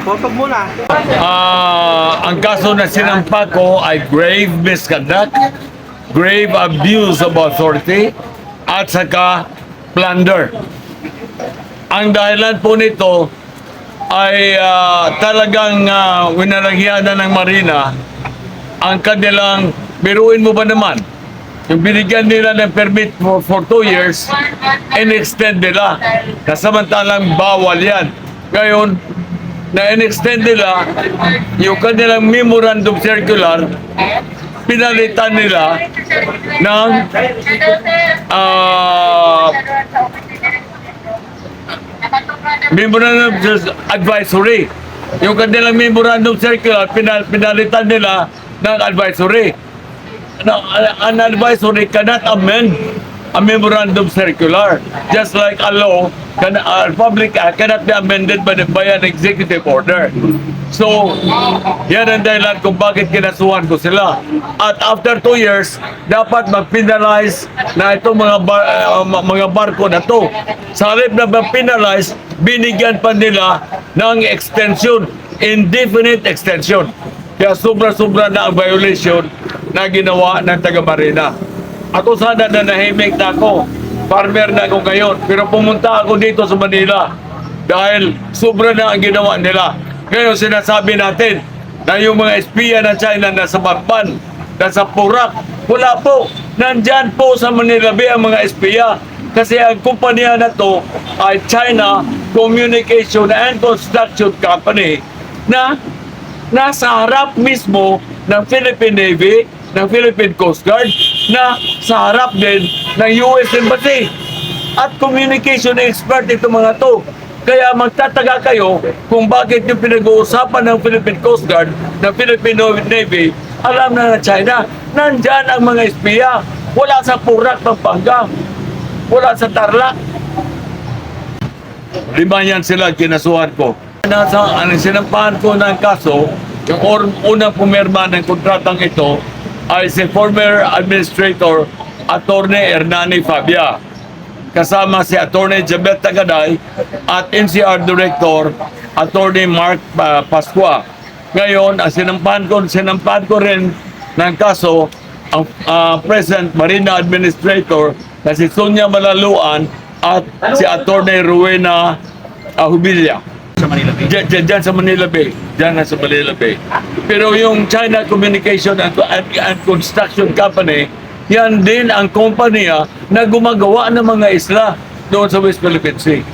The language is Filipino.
Photo muna. Ah, ang kaso na sinampa ko ay grave misconduct, grave abuse of authority, at saka plunder. Ang dahilan po nito ay uh, talagang ah, uh, winalagyanan ng Marina ang kanilang, biruin mo ba naman, yung binigyan nila ng permit for, for two years, in-extend nila. Na samantalang bawal yan. Ngayon, na in-extend nila yung kanilang memorandum circular, pinalitan nila ng ah, memorandum advisory. Yung kanilang memorandum circular, pinal pinalitan nila ng advisory. Now, an advisory cannot amend a memorandum circular. Just like a law, can, a public act cannot be amended by, the, by an executive order. So, yan ang dahilan kung bakit kinasuhan ko sila. At after two years, dapat mag-penalize na itong mga, bar, uh, mga barko na to. Sa halip na mag-penalize, binigyan pa nila ng extension, indefinite extension. Kaya sobra-sobra na ang violation na ginawa ng taga-marina. Ako sana na nahimik na ako. Farmer na ako ngayon. Pero pumunta ako dito sa Manila dahil sobra na ang ginawa nila. Ngayon sinasabi natin na yung mga espiya ng China nasa Bamban, nasa Purak, wala po. Nandyan po sa Manila Bay ang mga espiya. Kasi ang kumpanya na to ay China Communication and Construction Company na nasa harap mismo ng Philippine Navy, ng Philippine Coast Guard, na sa harap din ng US Embassy. At communication expert ito mga to. Kaya magtataga kayo kung bakit yung pinag-uusapan ng Philippine Coast Guard, ng Philippine Navy, alam na ng China, nandyan ang mga espiya. Wala sa Purak, Pampanga. Wala sa Tarlac. Lima yan sila kinasuhan ko. Nasa, ang sinampahan ko ng kaso, yung or, unang pumirma ng kontratang ito ay si former administrator Attorney Hernani Fabia. Kasama si Attorney Jabet Tagaday at NCR Director Attorney Mark uh, Pasqua. Ngayon, ang sinampahan ko, sinampahan ko rin ng kaso ang uh, present Marina Administrator na si Sonia Malaluan at si Attorney Rowena Hubilia. Sa Manila Bay. Diyan, diyan, diyan sa Manila Bay. Diyan na sa Manila Bay. Pero yung China Communication and, and, and Construction Company, yan din ang kompanya na gumagawa ng mga isla doon sa West Philippine Sea.